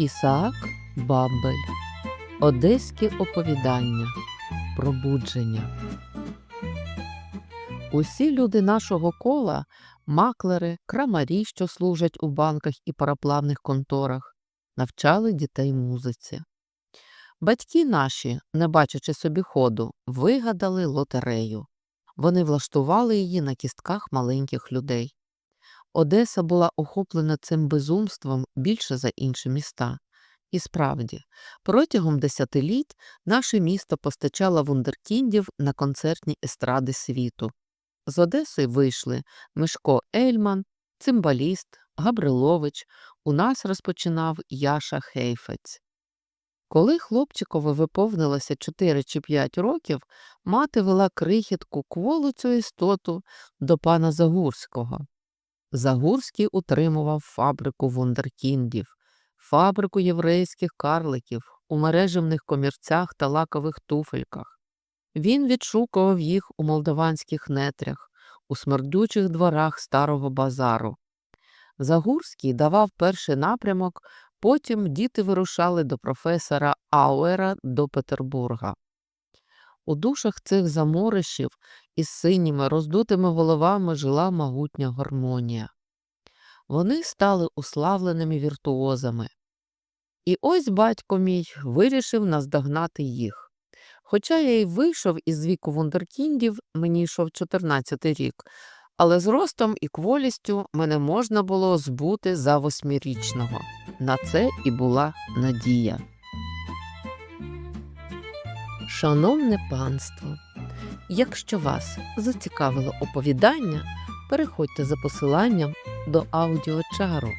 Ісаак Бабель Одеські оповідання Пробудження. Усі люди нашого кола маклери, крамарі, що служать у банках і параплавних конторах, навчали дітей музиці. Батьки наші, не бачачи собі ходу, вигадали лотерею. Вони влаштували її на кістках маленьких людей. Одеса була охоплена цим безумством більше за інші міста. І справді, протягом десятиліть наше місто постачало вундеркіндів на концертні естради світу. З Одеси вийшли Мишко Ельман, цимбаліст, Габрилович, у нас розпочинав Яша Хейфець. Коли хлопчикові виповнилося 4 чи 5 років, мати вела крихітку кволу цю істоту до пана Загурського. Загурський утримував фабрику вундеркіндів, фабрику єврейських карликів у мережевних комірцях та лакових туфельках. Він відшукував їх у молдаванських нетрях, у смердючих дворах старого базару. Загурський давав перший напрямок, потім діти вирушали до професора Ауера до Петербурга. У душах цих заморишів із синіми роздутими головами жила могутня гармонія. Вони стали уславленими віртуозами. І ось батько мій вирішив наздогнати їх. Хоча я й вийшов із віку вундеркіндів, мені йшов 14-й рік, але з ростом і кволістю мене можна було збути за восьмирічного. На це і була надія. Шановне панство, якщо вас зацікавило оповідання, переходьте за посиланням до аудіочару.